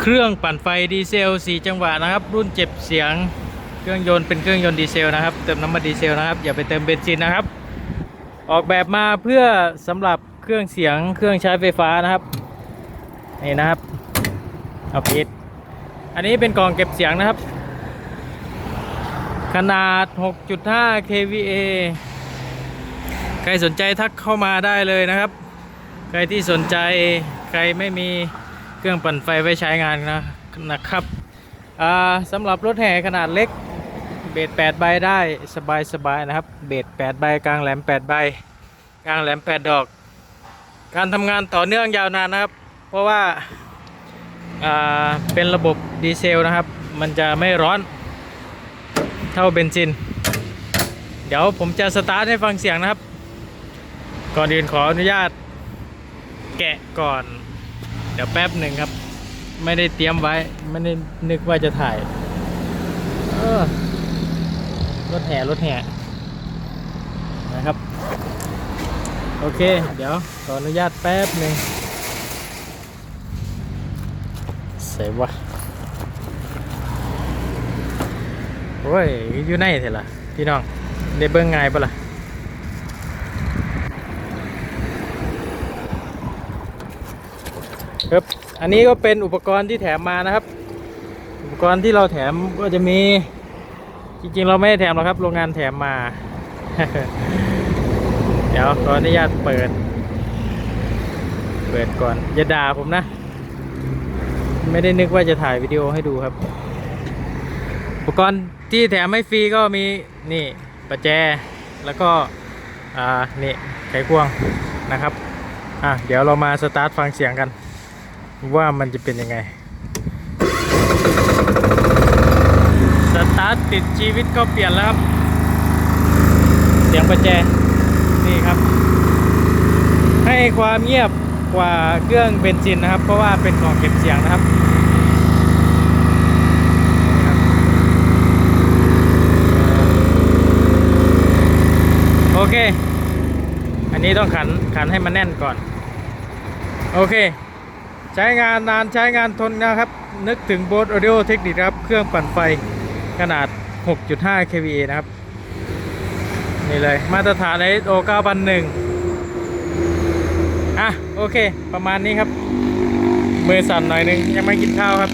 เครื่องปั่นไฟดีเซล 4 จังหวะนะครับ รุ่นเจ็บเสียงเครื่องยนต์เป็นเครื่องยนต์ดีเซลนะครับ เติมน้ำมันดีเซลนะครับ อย่าไปเติมเบนซินนะครับ ออกแบบมาเพื่อสำหรับเครื่องเสียงเครื่องใช้ไฟฟ้านะครับนี่นะครับเอาปิดอันนี้เป็นกล่องเก็บเสียงนะครับ ขนาด 6.5 kVA ใครสนใจทักเข้ามาได้เลยนะครับ ใครที่สนใจใครไม่มี เครื่องปั่นไฟไว้ใช้งานนะนะครับอ่าสำหรับรถแห่ขนาดเล็ก เบส8ใบได้สบายสบายๆนะครับ เบส8ใบกลางแหลม8ใบกลางแหลม 8 ดอก การทำงานต่อเนื่องยาวนานนะครับ เพราะว่าอ่าเป็นระบบดีเซลนะครับ มันจะไม่ร้อนเท่าเบนซิน เดี๋ยวผมจะสตาร์ทให้ฟังเสียงนะครับ ก่อนอื่นขออนุญาตแกะก่อน ดี๋ยวแป๊บหนึ่งครับ ไม่ได้เตรียมไว้ ไม่ได้นึกว่าจะถ่าย เออ รถแห่รถแห่นะครับ โอเค เดี๋ยวขออนุญาตแป๊บหนึ่งเสร็จวะโอ้ย อยู่ในเถอะล่ะ พี่น้อง ได้เบิ่งง่ายปะล่ะ ครับ อันนี้ก็เป็นอุปกรณ์ที่แถมมานะครับ อุปกรณ์ที่เราแถมก็จะมี จริงๆ เราไม่ได้แถมหรอกครับ โรงงานแถมมา เดี๋ยวขออนุญาตเปิด เปิดก่อน อย่าด่าผมนะ ไม่ได้นึกว่าจะถ่ายวิดีโอให้ดูครับ อุปกรณ์ที่แถมให้ฟรีก็มีนี่ประแจ แล้วก็ อ่า นี่ไขควงนะครับ อะ เดี๋ยวเรามาสตาร์ทฟังเสียงกัน ว่ามันจะเป็นยังไง สตาร์ทติดชีวิตก็เปลี่ยนแล้วครับ เสียงประแจ นี่ครับ ให้ความเงียบกว่าเครื่องเบนซินนะครับ เพราะว่าเป็นกล่องเก็บเสียงนะครับนี่ครับโอเค อันนี้ต้องขันขันให้มันแน่นก่อน โอเค ใช้งานนานใช้งานทนนะครับ นึกถึงโบส Audio Technic นะครับ เครื่องปั่นไฟขนาด 6.5 kVA นะครับ นี่เลยมาตรฐาน ISO 9001 อะ โอเค ประมาณนี้ครับ มือสั่นหน่อยนึง ยังไม่กินข้าวครับ